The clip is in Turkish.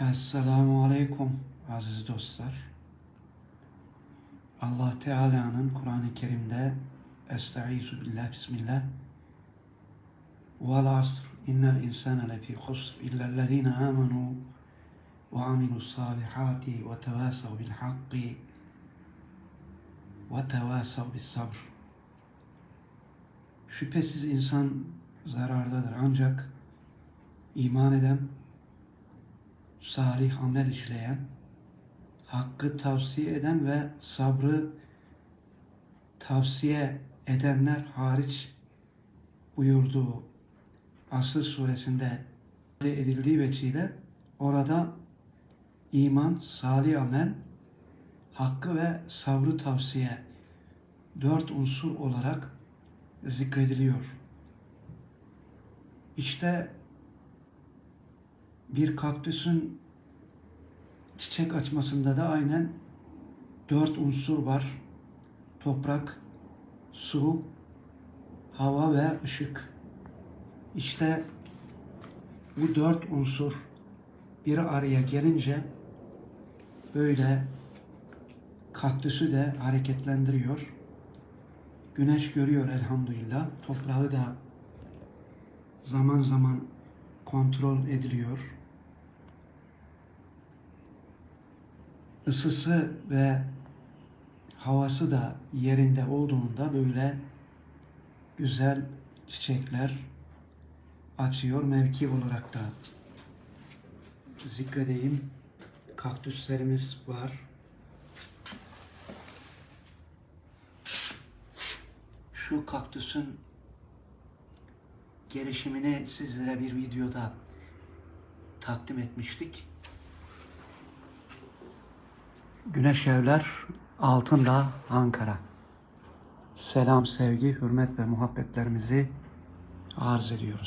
Esselamu Aleyküm aziz dostlar. Allah Teala'nın Kur'an-ı Kerim'de Estaizu billah, Bismillah Vel asr, innel insane lefî husr illellezîne âmenû ve amilus salihati ve tevâsav bil hakki ve tevâsav bis sabr. Şüphesiz insan zarardadır ancak iman eden, salih amel işleyen, hakkı tavsiye eden ve sabrı tavsiye edenler hariç buyurduğu Asır suresinde edildiği veçile orada iman, salih amel, hakkı ve sabrı tavsiye dört unsur olarak zikrediliyor. İşte bir kaktüsün çiçek açmasında da aynen dört unsur var. Toprak, su, hava ve ışık. İşte bu dört unsur bir araya gelince böyle kaktüsü de hareketlendiriyor. Güneş görüyor elhamdülillah. Toprağı da zaman zaman kontrol ediliyor. Isısı ve havası da yerinde olduğunda böyle güzel çiçekler açıyor. Mevki olarak da zikredeyim. Kaktüslerimiz var. Şu kaktüsün gelişimini sizlere bir videoda takdim etmiştik. Güneş Evler Altındağ Ankara. Selam, sevgi, hürmet ve muhabbetlerimizi arz ediyoruz.